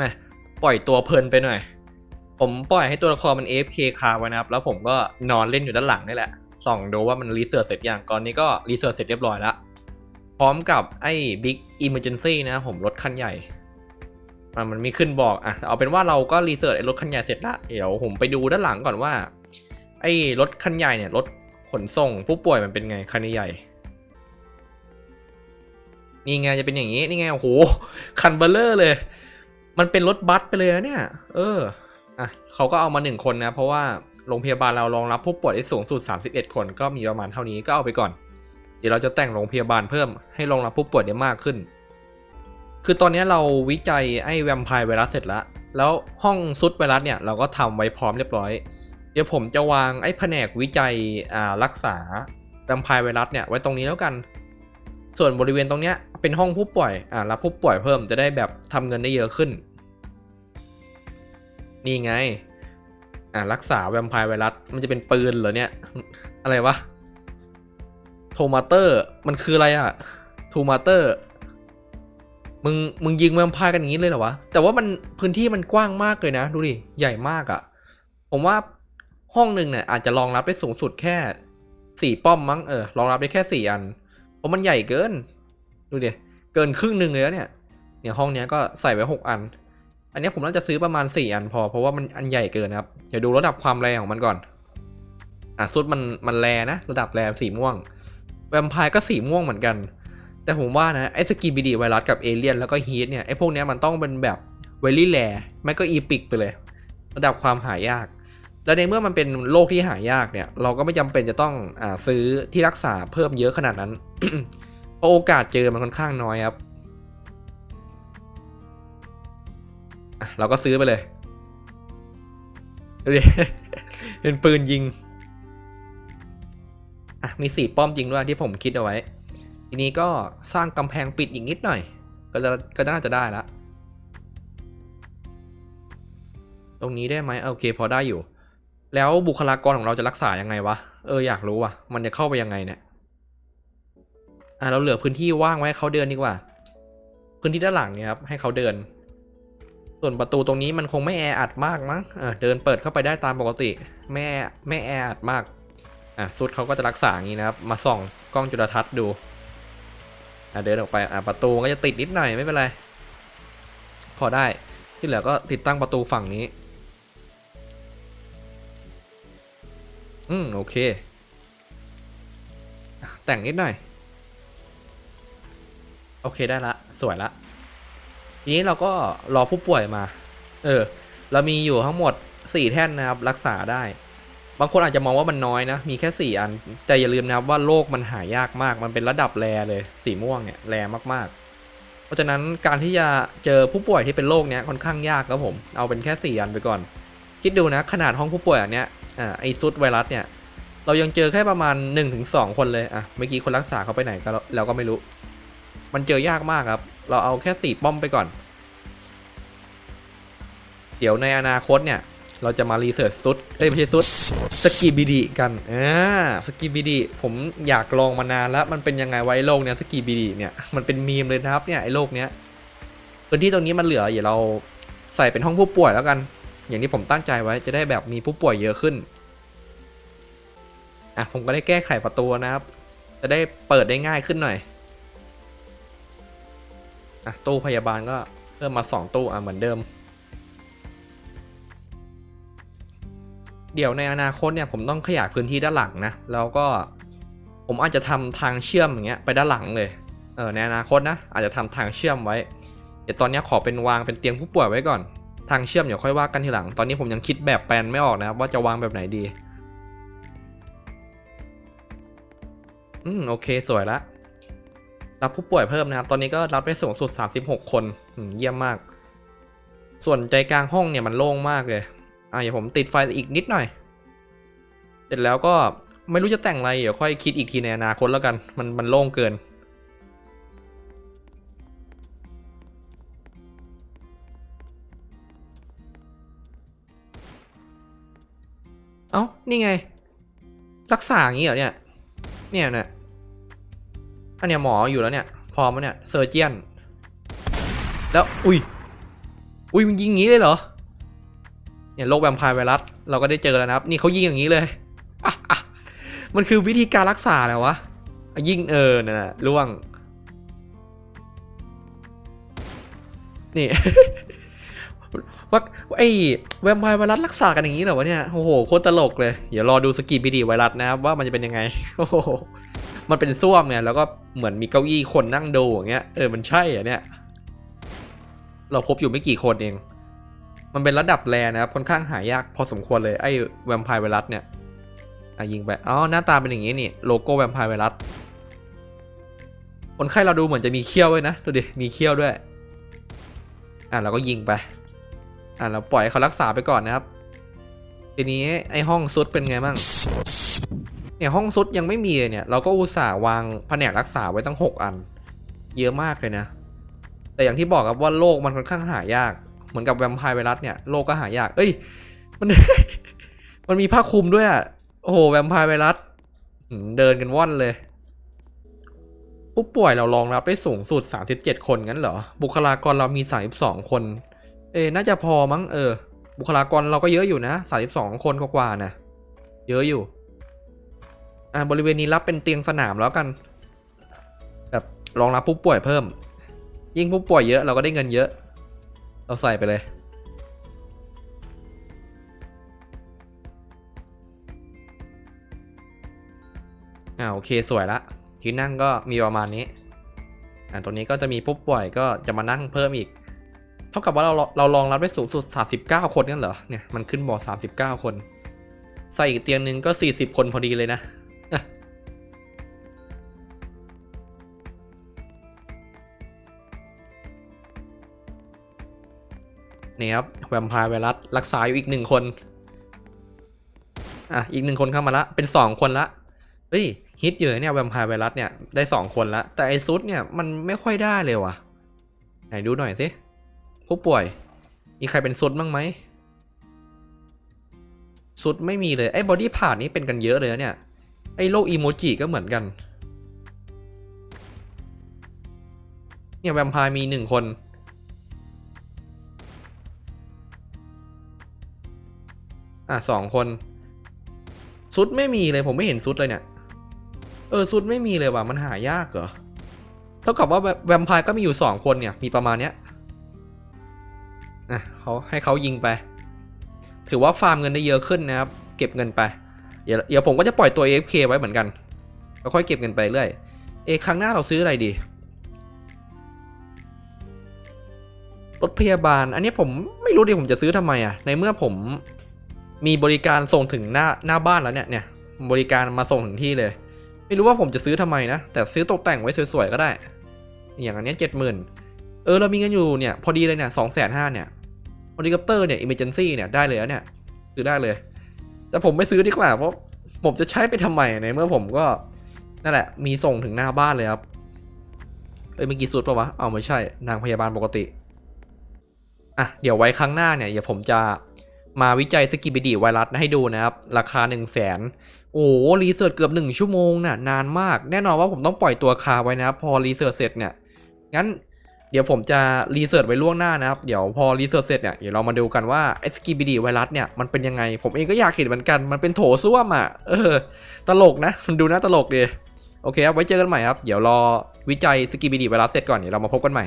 มาปล่อยตัวเพลินไปหน่อย ผมปล่อยให้ตัวละครมัน AFK คาไว้นะครับ แล้วผมก็นอนเล่นอยู่ด้านหลังนี่แหละ ส่องดูว่ามันรีเสิร์ชเสร็จยังก่อนนี้ก็รีเสิร์ชเสร็จเรียบร้อยแล้ว พร้อมกับไอ้ Big Emergency นะผมรถคันใหญ่อะมันมีขึ้นบอกอะเอาเป็นว่าเราก็รีเสิร์ชไอ้รถคันใหญ่เสร็จละเดี๋ยวผมไปดูด้านหลังก่อนว่า ไอ้รถคันใหญ่เนี่ยรถขนส่งผู้ป่วยมันเป็นไงคันใหญ่นี่ไงจะเป็นอย่างนี้นี่ไงโอ้โหคันเบลเลอร์เลย มันเป็นรถบัสไปเลยเนี่ย เออ อะเขาก็เอามาหนึ่งคนนะ เพราะว่าโรงพยาบาลเรารองรับผู้ป่วยได้สูงสุด 31 คนก็มีประมาณเท่านี้ก็เอาไปก่อน เดี๋ยวเราจะแต่งโรงพยาบาลเพิ่มให้รองรับผู้ป่วยได้มากขึ้น คือตอนนี้เราวิจัยไอ้แวมไพร์ไวรัสเสร็จแล้ว แล้วห้องซุดไวรัสเนี่ยเราก็ทำไว้พร้อมเรียบร้อย เดี๋ยวผมจะวางไอ้แผนกวิจัยอ่ารักษาแวมไพร์ไวรัสเนี่ยไว้ตรงนี้แล้วกัน ส่วนบริเวณตรงเนี้ยเป็นห้องผู้ป่วยอ่ารับผู้ป่วยเพิ่มจะได้แบบทำเงินได้เยอะขึ้น นี่ไงอ่ารักษาแวมไพร์ไวรัสมันจะเป็นปืนเหรอเนี่ย อะไรวะโทมาเตอร์มันคืออะไรอะโทมาเตอร์มึงมึงยิงแวมไพร์กันอย่างนี้เลยเหรอวะ แต่ว่ามันพื้นที่มันกว้างมากเลยนะ ดูดิ ใหญ่มากอะผมว่าห้องหนึ่งเนี่ยอาจจะรองรับได้สูงสุดแค่สี่ป้อมมั้งเออรองรับได้แค่สี่อัน ราะมันใหญ่เกิน ดูดิเกินครึ่งหนึ่งเลยแล้วเนี่ยเนี่ยห้องเนี้ยก็ใส่ไว้หกอัน อันนี้ผมน่าจะซื้อประมาณสี่อันพอเพราะว่ามันอันใหญ่เกินครับเดี๋ยวดูระดับความแรงของมันก่อนอะซุดมันมันแรนะระดับแรสีม่วง แวมไพร์ก็สีม่วงเหมือนกัน แต่ผมว่านะไอ้สกีบีดีไวรัสกับเอเลียนแล้วก็ฮีทเนี่ยไอ้พวกเนี้ยมันต้องเป็นแบบเวลี่แรไม่ก็อีพิกไปเลย ระดับความหายาก แล้วในเมื่อมันเป็นโรคที่หายากเนี่ย เราก็ไม่จำเป็นจะต้องอซื้อที่รักษาเพิ่มเยอะขนาดนั้นเพราะโอกาสเจอมันค่อนข้างน้อยครับเราก็ซื้อไปเลยดูดิเป็นปืนยิงอะมีสี่ป้อมจริงด้วยที่ผมคิดเอาไว้ ทีนี้ก็สร้างกำแพงปิดอีกนิดหน่อย ก็จะก็น่าจะได้ละ ตรงนี้ได้ไหมโอเคพอได้อยู่ แล้วบุคลากรของเราจะรักษายังไงวะ เอออยากรู้ว่ะ มันจะเข้าไปยังไงเนี่ย อะเราเหลือพื้นที่ว่างไว้ให้เขาเดินดีกว่า พื้นที่ด้านหลังเนี่ยครับให้เขาเดิน ส่วนประตูตรงนี้มันคงไม่แออัดมากมั้งเออเดินเปิดเข้าไปได้ตามปกติไม่แอไม่แออัดมาก อะสุดเขาก็จะรักษาอย่างนี้นะครับ มาส่องกล้องจุลทรรศน์ดู อะเดินออกไป อะประตูก็จะติดนิดหน่อยไม่เป็นไร พอได้ ที่เหลือก็ติดตั้งประตูฝั่งนี้ อืม โอเค แต่งนิดหน่อย โอเคได้ละ สวยละ ทีนี้เราก็รอผู้ป่วยมา เออ เรามีอยู่ทั้งหมด4แท่นนะครับ รักษาได้ บางคนอาจจะมองว่ามันน้อยนะ มีแค่4อัน แต่อย่าลืมนะครับว่าโรคมันหายากมาก มันเป็นระดับแรเลย สีม่วงเนี่ยแรมากๆเพราะฉะนั้นการที่จะเจอผู้ป่วยที่เป็นโรคเนี้ยค่อนข้างยากครับผม เอาเป็นแค่ 4 อันไปก่อน คิดดูนะขนาดห้องผู้ป่วยอันเนี้ย อ่าไอซุดไวรัสเนี่ย เรายังเจอแค่ประมาณ 1-2 คนเลยอะเมื่อกี้คนรักษาเขาไปไหนก็เราก็ไม่รู้ มันเจอยากมากครับ เราเอาแค่ 4 ป้อมไปก่อน เดี๋ยวในอนาคตเนี่ย เราจะมารีเสิร์ชซุดเอ้ยไม่ใช่ซุดสกีบีดีกันอ่าสกีบีดีผมอยากลองมานานแล้ว มันเป็นยังไงไว้โลกเนี้ยสกีบีดีเนี่ยมันเป็นมีมเลยนะครับเนี่ยไอ้โลกเนี้ยพื้นที่ตรงนี้มันเหลือเดี๋ยวเราใส่เป็นห้องผู้ป่วยแล้วกัน อย่างที่ผมตั้งใจไว้จะได้แบบมีผู้ป่วยเยอะขึ้น อะผมก็ได้แก้ไขประตูนะครับ จะได้เปิดได้ง่ายขึ้นหน่อยอะตู้พยาบาลก็เพิ่มมาสองตู้อะเหมือนเดิม เดี๋ยวในอนาคตเนี่ยผมต้องขยายพื้นที่ด้านหลังนะ แล้วก็ผมอาจจะทำทางเชื่อมอย่างเงี้ยไปด้านหลังเลย เออในอนาคตนะอาจจะทำทางเชื่อมไว้ เดี๋ยวตอนนี้ขอเป็นวางเป็นเตียงผู้ป่วยไว้ก่อน ทางเชื่อมเดี๋ยวค่อยว่ากันทีหลัง ตอนนี้ผมยังคิดแบบแปลนไม่ออกนะครับว่าจะวางแบบไหนดี อืมโอเคสวยละรับผู้ป่วยเพิ่มนะครับ ตอนนี้ก็รับได้สูงสุด 36 คนอืมเยี่ยมมาก ส่วนใจกลางห้องเนี่ยมันโล่งมากเลยอะเดี๋ยวผมติดไฟอีกนิดหน่อย เสร็จแล้วก็ไม่รู้จะแต่งอะไรเดี๋ยวค่อยคิดอีกทีในอนาคตแล้วกัน มันมันโล่งเกิน เอ้า นี่ไง รักษาอย่างนี้เหรอเนี่ย เนี่ยเนี่ยอันเนี้ยหมออยู่แล้วเนี่ย พร้อมแล้วเนี่ย เซอร์เจียน แล้ว อุ้ย อุ้ยมันยิงงี้เลยเหรอ เนี่ยโรคแวมไพร์ไวรัส เราก็ได้เจอแล้วนะครับ นี่เขายิงอย่างนี้เลย มันคือวิธีการรักษาแล้ววะ ยิงเออน่นน่ะล่วง นี่ ว่าไอ้แวมไพร์ไวรัสรักษากันอย่างนี้เหรอวะเนี่ยโอ้โหโคตรตลกเลย เดี๋ยวรอดูสกีบีดีไวรัสนะครับว่ามันจะเป็นยังไงโอ้โหมันเป็นส้วมเนี่ยแล้วก็เหมือนมีเก้าอี้คนนั่งดูอย่างเงี้ยเออมันใช่เหรอเนี่ย เราพบอยู่ไม่กี่คนเอง มันเป็นระดับแรนะครับค่อนข้างหายากพอสมควรเลยไอ้แวมไพร์ไวรัสเนี่ยอะยิงไปอ๋อหน้าตาเป็นอย่างงี้นี่โลโก้แวมไพร์ไวรัสคนไข้เราดูเหมือนจะมีเขี้ยวด้วยนะดูดิมีเขี้ยวด้วย อะเราก็ยิงไป อะเราปล่อยให้เขารักษาไปก่อนนะครับทีนี้ไอ้ห้องซุดเป็นไงบ้างเนี่ยห้องซุดยังไม่มีเลยเนี่ย เราก็อุตส่าห์วางแผนกรักษาไว้ตั้ง 6 อัน เยอะมากเลยนะ แต่อย่างที่บอกครับว่าโรคมันค่อนข้างหายาก เหมือนกับแวมไพร์ไวรัสเนี่ยโรคก็หายาก เอ้ย มัน มันมีผ้าคลุมด้วยอะโอ้โหแวมไพร์ไวรัสเดินกันว่อนเลย ผู้ป่วยเรารองรับได้สูงสุด 37 คนงั้นเหรอ บุคลากรเรามี 32 คน เอ้น่าจะพอมั้งเออ บุคลากรเราก็เยอะอยู่นะ32คนกว่าๆนะเยอะอยู่ อ่าบริเวณนี้รับเป็นเตียงสนามแล้วกัน แบบรองรับผู้ป่วยเพิ่ม ยิ่งผู้ป่วยเยอะเราก็ได้เงินเยอะ เราใส่ไปเลยอ่าโอเคสวยละที่นั่งก็มีประมาณนี้ อ่าตัวนี้ก็จะมีผู้ป่วยก็จะมานั่งเพิ่มอีก ท่ากับว่าเราเรารองรับได้สูงสุด 39 คนนั่นเหรอ เนี่ยมันขึ้นบอก39 คน ใส่อีกเตียงหนึ่งก็ 40 คนพอดีเลยนะ นี่ครับ แวมไพร์ไวรัสรักษาอยู่อีกหนึ่งคน อะ อีกหนึ่งคนเข้ามาละ เป็นสองคนละเฮ้ย ฮิตอยู่นะเนี่ยแวมไพร์ไวรัสเนี่ยได้สองคนละ แต่ไอซุดเนี่ยมันไม่ค่อยได้เลยว่ะ ไหนดูหน่อยสิ ผู้ป่วย มีใครเป็นซุดบ้างไหมซุดไม่มีเลย ไอ้บอดี้ผ่านนี่เป็นกันเยอะเลยนะเนี่ย ไอ้โลกอีโมจิก็เหมือนกัน เนี่ยแวมไพร์มีหนึ่งคน อะสองคน ซุดไม่มีเลยผมไม่เห็นซุดเลยเนี่ย เออซุดไม่มีเลยว่ะมันหายากเหรอ เท่ากับว่าแวแวมไพร์ก็มีอยู่สองคนเนี่ย มีประมาณเนี้ย อะเขาให้เขายิงไป ถือว่าฟาร์มเงินได้เยอะขึ้นนะครับ เก็บเงินไป เดี๋ยวเดี๋ยวผมก็จะปล่อยตัว AFK ไว้เหมือนกันแล้วค่อยเก็บเงินไปเรื่อย เอครั้งหน้าเราซื้ออะไรดี รถพยาบาล อันนี้ผมไม่รู้ดิผมจะซื้อทำไมอะ ในเมื่อผมมีบริการส่งถึงหน้าหน้าบ้านแล้วเนี่ยเนี่ย บริการมาส่งถึงที่เลย ไม่รู้ว่าผมจะซื้อทำไมนะ แต่ซื้อตกแต่งไว้สวยๆก็ได้ อย่างอันนี้เจ็ดหมื่นเออเรามีเงินอยู่เนี่ย พอดีเลยเนี่ยสองแสนห้าเนี่ย เฮลิคอปเตอร์เนี่ยอิมเมจนซี่เนี่ยได้เลยแล้วเนี่ยซื้อได้เลย แต่ผมไม่ซื้อดีกว่าเพราะผมจะใช้ไปทำไมในเมื่อผมก็นั่นแหละ มีส่งถึงหน้าบ้านเลยครับเอ้ยเมื่อกี้สุดปะวะเอาไม่ใช่นางพยาบาลปกติอะเดี๋ยวไว้ครั้งหน้าเนี่ยเดี๋ยวผมจะมาวิจัยสกิบิดีไวรัสให้ดูนะครับ ราคา1นึ่งแสนโอ้โหรีเสิร์ชเกือบ 1 ชั่วโมงน่ะนานมาก แน่นอนว่าผมต้องปล่อยตัวคาไว้นะครับพอรีเสิร์ชเสร็จเนี่ยงั้น เดี๋ยวผมจะรีเสิร์ชไว้ล่วงหน้านะครับ เดี๋ยวพอรีเสิร์ชเสร็จเนี่ย เดี๋ยวเรามาดูกันว่าไอ้สกิบิดีไวรัสเนี่ยมันเป็นยังไง ผมเองก็อยากเห็นเหมือนกัน มันเป็นโถส้วมอะ เออ ตลกนะ มันดูน่าตลกดี โอเคครับ ไว้เจอกันใหม่ครับ เดี๋ยวรอวิจัยสกิบิดีไวรัสเสร็จก่อน เดี๋ยวเรามาพบกันใหม่